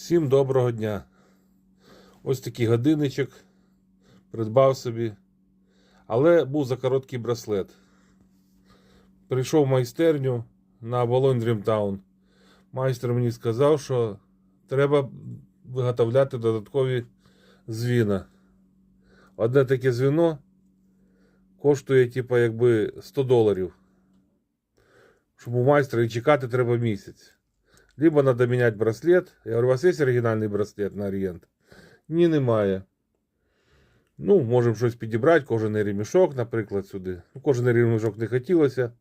Всім доброго дня. Ось такий годинничок. Придбав собі. Але був за короткий браслет. Прийшов в майстерню на Волонь Дрімтаун. Майстер мені сказав, що треба виготовляти додаткові звіна. Одне таке звіно коштує, типу, якби 100 доларів. Щоб у майстра і чекати треба місяць. Либо надо міняти браслет. Я говорю, у вас є оригінальний браслет на Орієнт? Ні, немає. Ну, можемо щось підібрати, кожаний ремішок, наприклад, сюди. Ну, кожаний ремішок не хотілося.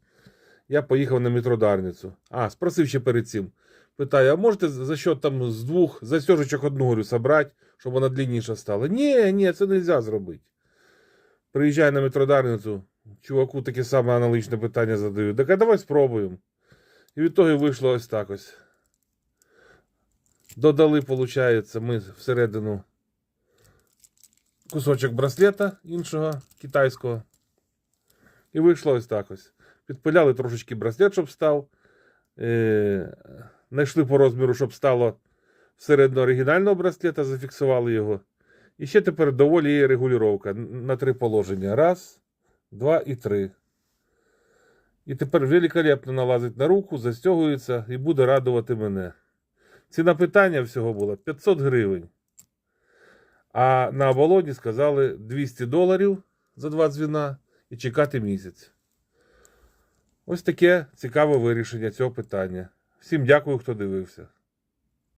Я поїхав на метродарницю. А, спросив ще перед цим. Питаю, а можете за що там з двох застежечок одну говорю, собрати, щоб вона длинніша стала? Ні, ні, це не можна зробити. Приїжджаю на метродарницю, чуваку таке саме аналогічне питання задаю. Так а давай спробуємо. І від того вийшло ось так ось. Додали, виходить, ми всередину кусочок браслета іншого китайського. І вийшло ось так ось. Підпиляли трошечки браслет, щоб став. Е, знайшли по розміру, щоб стало всередину оригінального браслета, зафіксували його. І ще тепер доволі є регулювання на три положення. Раз, два і три. І тепер великолепно налазить на руку, застягується і буде радувати мене. Ціна питання всього була 500 гривень. А на оболоні сказали 200 доларів за два дзвіна і чекати місяць. Ось таке цікаве вирішення цього питання. Всім дякую, хто дивився.